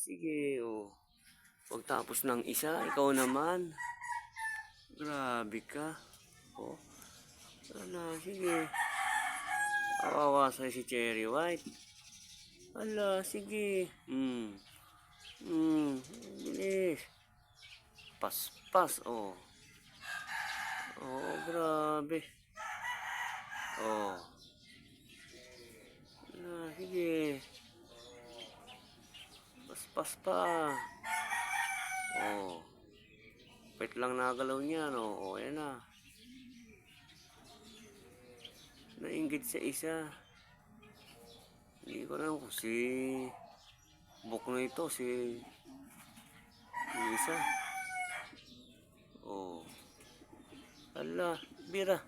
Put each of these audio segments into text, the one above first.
Sige, oh. Pagtapos ng isa, ikaw naman. Grabe ka. Oh. Ala, sige. Kawawa sa'yo si Cherry White. Ala, sige. Hmm. Hmm. Bilis. Paspas, oh. Oh, grabe. Oh. Ala, sige. Paspas pa. Oh. Wait lang nagalaw niya, no? Oh, yan na. Nainggit sa isa. Hindi ko alam kung si... Buk na ito, si... Yung isa. Oh. Ala, bira.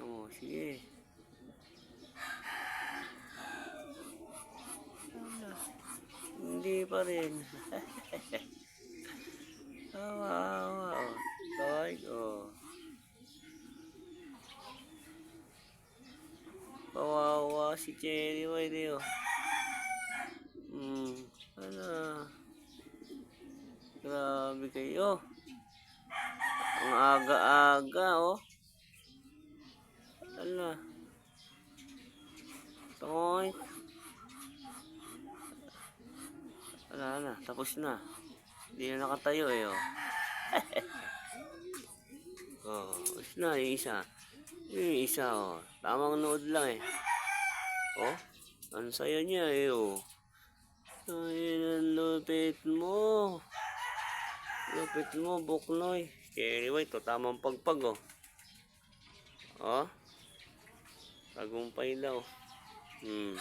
Mo, sige. Ala, hindi pa rin. Awa, awa. Kawai, oh. Kawawa si Cherry White oh. Hmm, ano. Grabe kayo. Ang aga-aga, oh. Ala. Toy. Wala na, tapos na. Hindi na nakatayo eh, oh. oh, tapos na, yung isa. Yung isa, oh. Tamang nood lang eh. Oh, ang saya niya eh, oh. Ay, ang lupit mo. Lupit mo, buknoy. Anyway, to tamang pagpag, oh. Oh. Tagumpay daw. Hmm.